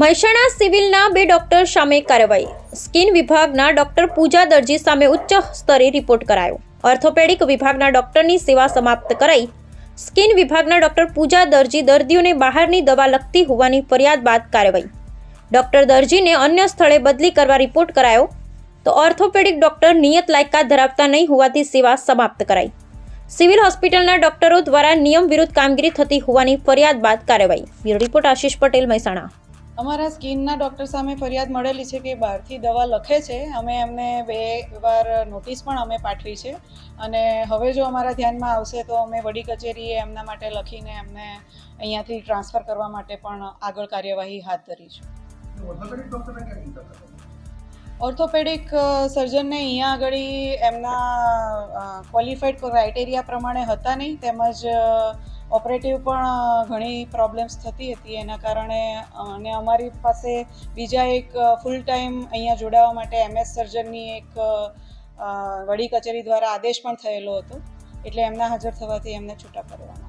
મહેસાણા સિવિલના બે ડોક્ટર સામે કાર્યવાહી. સ્કિન વિભાગના ડોક્ટર પૂજા દરજી સામે ઉચ્ચ સ્તરે રિપોર્ટ કરાયો. ઓર્થોપેડિક વિભાગના ડોક્ટરની સેવા સમાપ્ત કરાઈ. સ્કિન વિભાગના ડોક્ટર પૂજા દરજી દર્દીઓને બહારની દવા લગતી હોવાની ફરિયાદ બાદ કાર્યવાહી. ડોક્ટર દરજીને અન્ય સ્થળે બદલી કરવા રિપોર્ટ કરાયો, તો ઓર્થોપેડિક ડોક્ટર નિયત લાયકાત ધરાવતા નહીં હોવાથી સેવા સમાપ્ત કરાઈ. સિવિલ હોસ્પિટલના ડોક્ટરો દ્વારા નિયમ વિરુદ્ધ કામગીરી થતી હોવાની ફરિયાદ બાદ કાર્યવાહી. રિપોર્ટ આશીષ પટેલ, મહેસાણા. અમારા સ્કિનના ડૉક્ટર સામે ફરિયાદ મળેલી છે કે બહારથી દવા લખે છે. અમે એમને બે વાર નોટિસ પણ અમે પાઠવી છે. અને હવે જો અમારા ધ્યાનમાં આવશે તો અમે વડી કચેરીએ એમના માટે લખીને એમને અહીંયાથી ટ્રાન્સફર કરવા માટે પણ આગળ કાર્યવાહી હાથ ધરીશું ઓર્થોપેડિક સર્જનને અહીંયા આગળ એમના ક્વોલિફાઈડ ક્રાઇટેરિયા પ્રમાણે હતા નહીં. તેમજ ઓપરેટિવ પણ ઘણી પ્રોબ્લેમ્સ થતી હતી. એના કારણે અને અમારી પાસે બીજા એક ફૂલ ટાઈમ અહીંયા જોડાવા માટે એમએસ સર્જનની એક વડી કચેરી દ્વારા આદેશ પણ થયેલો હતો. એટલે એમના હાજર થવાથી એમને છૂટા કરવાના